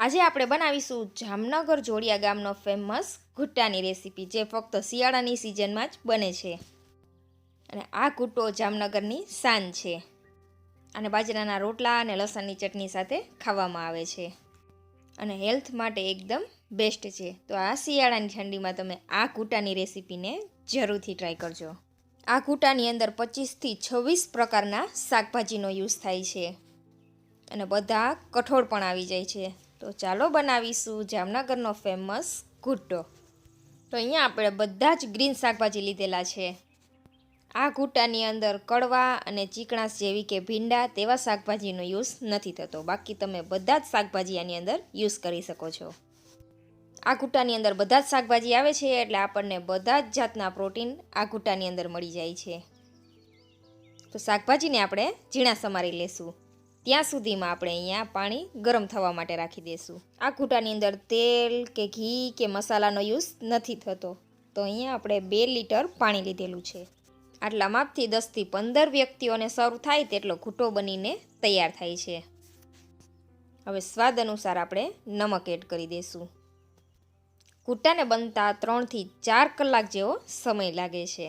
આજે આપણે બનાવીશું જામનગર જોડિયા ગામનો ફેમસ ઘૂટ્ટાની રેસીપી જે ફક્ત શિયાળાની સિઝનમાં જ બને છે. અને આ ઘૂંટો જામનગરની શાન છે. અને બાજરાના રોટલા અને લસણની ચટણી સાથે ખાવામાં આવે છે. અને હેલ્થ માટે એકદમ બેસ્ટ છે. તો આ શિયાળાની ઠંડીમાં તમે આ ઘૂંટાની રેસીપીને જરૂરથી ટ્રાય કરજો. આ ઘૂંટાની અંદર પચીસથી છવ્વીસ પ્રકારના શાકભાજીનો યુઝ થાય છે. અને બધા કઠોળ પણ આવી જાય છે. તો ચાલો બનાવીશું જામનગરનો ફેમસ ઘૂંટો. તો અહીંયા આપણે બધા જ ગ્રીન શાકભાજી લીધેલા છે. આ ઘૂંટાની અંદર કડવા અને ચીકણાશ જેવી કે ભીંડા તેવા શાકભાજીનો યુઝ નથી થતો. બાકી તમે બધા જ શાકભાજી આની અંદર યુઝ કરી શકો છો. આ ઘૂંટાની અંદર બધા જ શાકભાજી આવે છે એટલે આપણને બધા જ જાતના પ્રોટીન આ ઘૂંટાની અંદર મળી જાય છે. તો શાકભાજીને આપણે ઝીણા સમારી લેશું. ત્યાં સુધીમાં આપણે અહીંયા પાણી ગરમ થવા માટે રાખી દઈશું આ ઘૂંટાની અંદર તેલ કે ઘી કે મસાલાનો યુઝ નથી થતો. તો અહીંયા આપણે બે લીટર પાણી લીધેલું છે. આટલા માપથી દસથી પંદર વ્યક્તિઓને સર્વ થાય તેટલો ઘૂંટો બનીને તૈયાર થાય છે. હવે સ્વાદ અનુસાર આપણે નમક એડ કરી દઈશું ઘૂંટાને બનતા ત્રણથી ચાર કલાક જેવો સમય લાગે છે.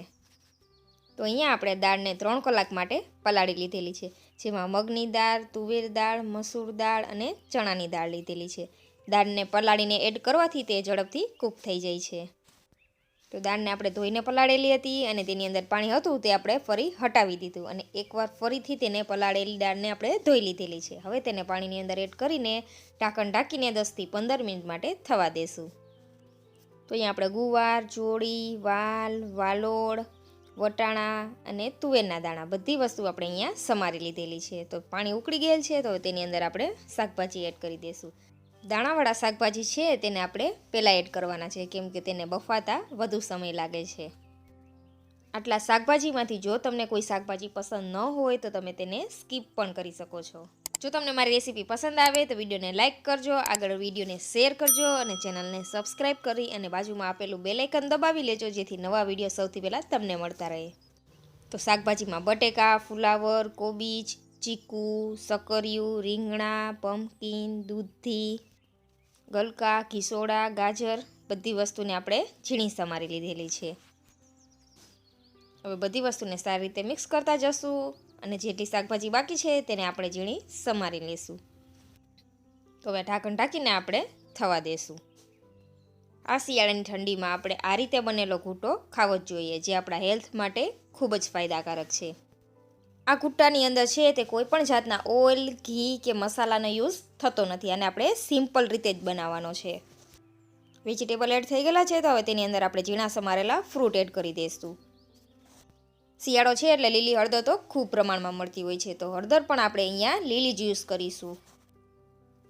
તો અહીંયા આપણે દાળને ત્રણ કલાક માટે પલાળી લીધેલી છે. જેમાં મગની દાળ, તુવેર દાળ, મસૂર દાળ અને ચણાની દાળ લીધેલી છે. દાળને પલાળીને એડ કરવાથી તે ઝડપથી કૂક થઈ જાય છે. તો દાળને આપણે ધોઈને પલાળેલી હતી અને તેની અંદર પાણી હતું તે આપણે ફરી હટાવી દીધું અને એકવાર ફરીથી તેને પલાળેલી દાળને આપણે ધોઈ લીધેલી છે. હવે તેને પાણીની અંદર એડ કરીને ઢાંકણ ઢાંકીને દસથી પંદર મિનિટ માટે થવા દેશું. તો અહીંયા આપણે ગુવાર જોડી વાલ વાલોડ વટાણા અને તુવેરના દાણા બધી વસ્તુ આપણે અહીંયા સમારી લીધેલી છે. તો પાણી ઉકળી ગયેલ છે, તો તેની અંદર આપણે શાકભાજી એડ કરી દઈશું દાણાવાળા શાકભાજી છે, તેને આપણે પહેલાં એડ કરવાના છે, કેમ કે તેને બફાતા વધુ સમય લાગે છે. આટલા શાકભાજીમાંથી જો તમને કોઈ શાકભાજી પસંદ ન હોય, તો તમે તેને સ્કીપ પણ કરી શકો છો. જો તમને મારી રેસીપી પસંદ આવે તો વિડીયોને લાઇક કરજો, આગળ વિડીયોને શેર કરજો અને ચેનલને સબસ્ક્રાઈબ કરી અને બાજુમાં આપેલું બેલાઇકન દબાવી લેજો, જેથી નવા વીડિયો સૌથી પહેલાં તમને મળતા રહે. તો શાકભાજીમાં બટેકા, ફુલાવર, કોબીજ, ચીકુ, સકરિયું, રીંગણા પમ્પકિન દૂધી, ગલકા, ઘીસોડા, ગાજર, બધી વસ્તુને આપણે ઝીણી સમારી લીધેલી છે. હવે બધી વસ્તુને સારી રીતે મિક્સ કરતા જશું. અને જેટલી શાકભાજી બાકી છે તેને આપણે ઝીણી સમારી લઈશું તો હવે ઢાંકણ ઢાંકીને આપણે થવા દેશું. આ શિયાળાની ઠંડીમાં આપણે આ રીતે બનેલો ઘૂંટો ખાવો જ જોઈએ, જે આપણા હેલ્થ માટે ખૂબ જ ફાયદાકારક છે. આ ઘૂંટાની અંદર છે તે કોઈ પણ જાતના ઓઇલ, ઘી કે મસાલાનો યુઝ થતો નથી અને આપણે સિમ્પલ રીતે જ બનાવવાનો છે. વેજીટેબલ એડ થઈ ગયેલા છે તો હવે તેની અંદર આપણે ઝીણા સમારેલા ફ્રૂટ એડ કરી દઈશું શિયાળો છે એટલે લીલી હળદર તો ખૂબ પ્રમાણમાં મળતી હોય છે. તો હળદર પણ આપણે અહીંયા લીલી જ યુઝ કરીશું.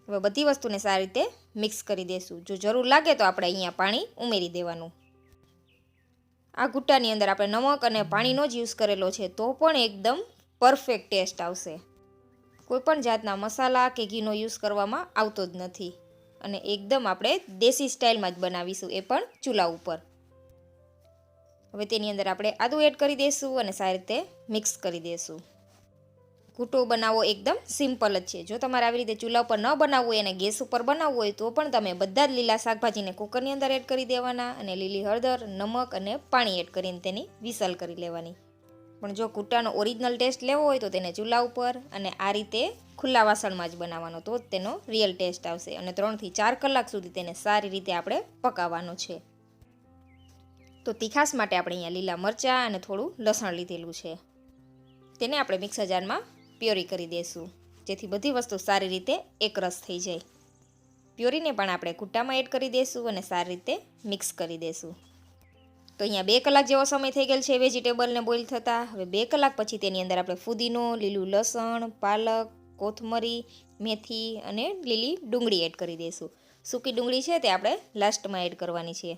હવે બધી વસ્તુને સારી રીતે મિક્સ કરી દઈશું જો જરૂર લાગે તો આપણે અહીંયા પાણી ઉમેરી દેવાનું. આ ઘૂંટાની અંદર આપણે નમક અને પાણીનો જ યુઝ કરેલો છે તો પણ એકદમ પરફેક્ટ ટેસ્ટ આવશે. કોઈપણ જાતના મસાલા કે ઘીનો યુઝ કરવામાં આવતો જ નથી. અને એકદમ આપણે દેશી સ્ટાઇલમાં જ બનાવીશું એ પણ ચૂલા ઉપર. હવે તેની અંદર આપણે આદું એડ કરી દઈશું અને સારી રીતે મિક્સ કરી દઈશું ઘૂંટો બનાવવો એકદમ સિમ્પલ જ છે. જો તમારે આવી રીતે ચૂલા ઉપર ન બનાવવું હોય અને ગેસ ઉપર બનાવવું હોય, તો પણ તમે બધા જ લીલા શાકભાજીને કુકરની અંદર એડ કરી દેવાના અને લીલી હળદર, નમક અને પાણી એડ કરીને તેની વિસલ કરી લેવાની. પણ જો કૂટાનો ઓરિજિનલ ટેસ્ટ લેવો હોય, તો તેને ચૂલા ઉપર અને આ રીતે ખુલ્લા વાસણમાં જ બનાવવાનો, તો તેનો રિયલ ટેસ્ટ આવશે. અને ત્રણથી ચાર કલાક સુધી તેને સારી રીતે આપણે પકાવવાનો છે. તો તીખાસ માટે આપણે અહીંયા લીલા મરચાં અને થોડું લસણ લીધેલું છે. તેને આપણે મિક્સર જારમાં પ્યોરી કરી દઈશું જેથી બધી વસ્તુ સારી રીતે એકરસ થઈ જાય. પ્યોરીને પણ આપણે કૂટામાં એડ કરી દઈશું અને સારી રીતે મિક્સ કરી દઈશું તો અહીંયા બે કલાક જેવો સમય થઈ ગયેલ છે વેજીટેબલને બોઇલ થતાં. હવે બે કલાક પછી તેની અંદર આપણે ફુદીનો, લીલું લસણ, પાલક, કોથમરી, મેથી અને લીલી ડુંગળી એડ કરી દઈશું સૂકી ડુંગળી છે તે આપણે લાસ્ટમાં એડ કરવાની છે.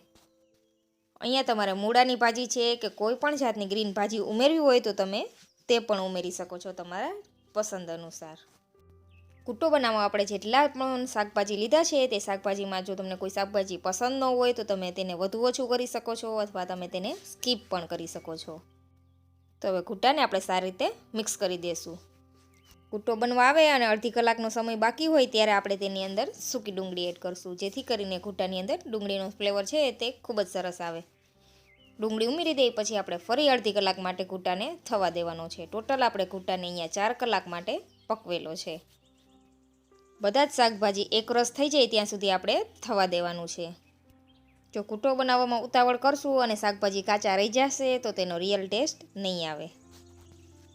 અહીંયા તમારે મૂળાની ભાજી છે કે કોઈ પણ જાતની ગ્રીન ભાજી ઉમેરવી હોય તો તમે તે પણ ઉમેરી શકો છો તમારા પસંદ અનુસાર. કૂટો બનાવવા આપણે જેટલા પણ શાકભાજી લીધા છે તે શાકભાજીમાં જો તમને કોઈ શાકભાજી પસંદ ન હોય તો તમે તેને વધુ ઓછું કરી શકો છો અથવા તમે તેને સ્કીપ પણ કરી શકો છો. તો હવે ઘૂંટાને આપણે સારી રીતે મિક્સ કરી દઈશું કૂટો બનવા આવે અને અડધી કલાકનો સમય બાકી હોય ત્યારે આપણે તેની અંદર સૂકી ડુંગળી એડ કરશું. જેથી કરીને ઘૂંટાની અંદર ડુંગળીનો ફ્લેવર છે તે ખૂબ જ સરસ આવે. ડુંગળી ઉમેરી દઈ પછી આપણે ફરી અડધી કલાક માટે ઘૂંટાને થવા દેવાનો છે. ટોટલ આપણે ઘૂંટાને અહીંયા ચાર કલાક માટે પકવેલો છે. બધા જ શાકભાજી એક રસ થઈ જાય ત્યાં સુધી આપણે થવા દેવાનું છે. જો કૂટો બનાવવામાં ઉતાવળ કરશું અને શાકભાજી કાચા રહી જશે તો તેનો રિયલ ટેસ્ટ નહીં આવે.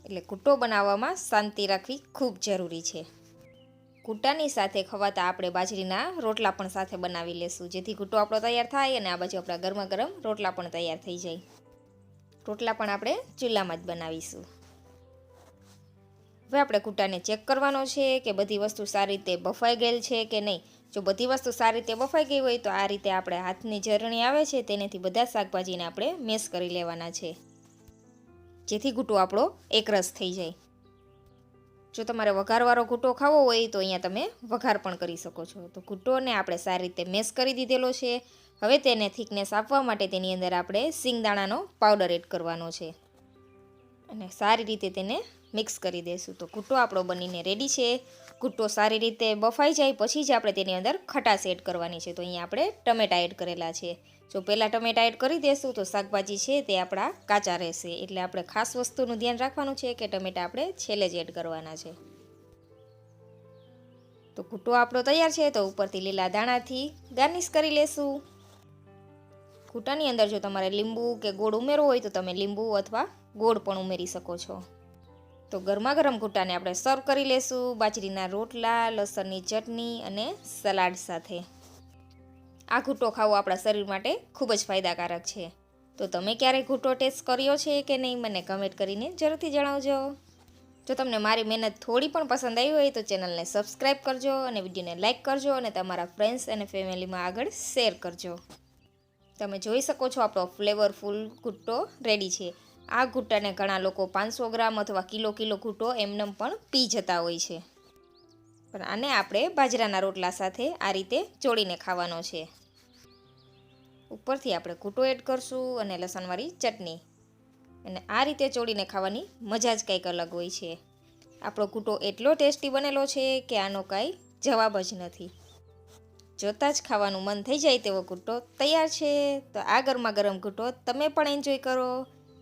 એટલે કૂટો બનાવવામાં શાંતિ રાખવી ખૂબ જરૂરી છે. કૂટાની સાથે ખવાતા આપણે બાજરીના રોટલા પણ સાથે બનાવી લેશું. જેથી કૂટો આપણો તૈયાર થાય અને આ બાજુ આપણા ગરમા ગરમ રોટલા પણ તૈયાર થઈ જાય. રોટલા પણ આપણે ચૂલામાં જ બનાવીશું. હવે આપણે કૂટાને ચેક કરવાનો છે કે બધી વસ્તુ સારી રીતે બફાઈ ગયેલ છે કે નહીં. જો બધી વસ્તુ સારી રીતે બફાઈ ગઈ હોય તો આ રીતે આપણે હાથની ઝરણી આવે છે, તેનેથી બધા શાકભાજીને આપણે મેશ કરી લેવાના છે. જેથી ઘૂંટો આપણો એકરસ થઈ જાય. જો તમારે વઘારવાળો ઘૂંટો ખાવો હોય તો અહીંયા તમે વઘાર પણ કરી શકો છો. તો ઘૂંટોને આપણે સારી રીતે મેસ કરી દીધેલો છે. હવે તેને થિકનેસ આપવા માટે તેની અંદર આપણે સિંગદાણાનો પાવડર એડ કરવાનો છે. અને સારી રીતે તેને મિક્સ કરી દઈશું તો ઘૂંટો આપણો બનીને રેડી છે. કૂટો સારી રીતે બફાઈ જાય, પછી જ આપણે તેની અંદર ખટાશ એડ કરવાની છે. તો અહીંયા આપણે ટમેટા એડ કરેલા છે. જો પહેલાં ટમેટા એડ કરી દેશું, તો શાકભાજી છે તે આપણા કાચા રહેશે. એટલે આપણે ખાસ વસ્તુનું ધ્યાન રાખવાનું છે કે ટમેટા આપણે છેલ્લે જ એડ કરવાના છે. તો કૂટો આપણો તૈયાર છે, તો ઉપરથી લીલા દાણાથી ગાર્નિશ કરી લેશું. કૂટાની અંદર જો તમારે લીંબુ કે ગોળ ઉમેરવો હોય, તો તમે લીંબુ અથવા ગોળ પણ ઉમેરી શકો છો. તો ગરમા ગરમ ઘૂંટાને આપણે સર્વ કરી લેશું. બાજરીના રોટલા, લસણની ચટણી અને સલાડ સાથે. આ ઘૂંટો ખાવો આપણા શરીર માટે ખૂબ જ ફાયદાકારક છે. તો તમે ક્યારેય ઘૂંટો ટેસ્ટ કર્યો છે કે નહીં, મને કમેન્ટ કરીને જરૂરથી જણાવજો. જો તમને મારી મહેનત થોડી પણ પસંદ આવી હોય તો ચેનલને સબસ્ક્રાઈબ કરજો અને વિડીયોને લાઇક કરજો અને તમારા ફ્રેન્ડ્સ અને ફેમિલીમાં આગળ શેર કરજો. તમે જોઈ શકો છો આપણો ફ્લેવરફુલ ઘૂંટો રેડી છે. આ ઘૂંટાને ઘણા લોકો પાંચસો ગ્રામ અથવા કિલો કિલો ઘૂંટો એમનેમ પણ પી જતા હોય છે. પણ આને આપણે બાજરાના રોટલા સાથે આ રીતે ચોળીને ખાવાનો છે. ઉપરથી આપણે ઘૂંટો એડ કરશું અને લસણવાળી ચટણી. અને આ રીતે ચોળીને ખાવાની મજા જ કંઈક અલગ હોય છે. આપણો ઘૂંટો એટલો ટેસ્ટી બનેલો છે કે આનો કાંઈ જવાબ જ નથી. જોતાં જ ખાવાનું મન થઈ જાય તેવો ઘૂંટો તૈયાર છે. તો આ ગરમા ગરમ ઘૂંટો તમે પણ એન્જોય કરો.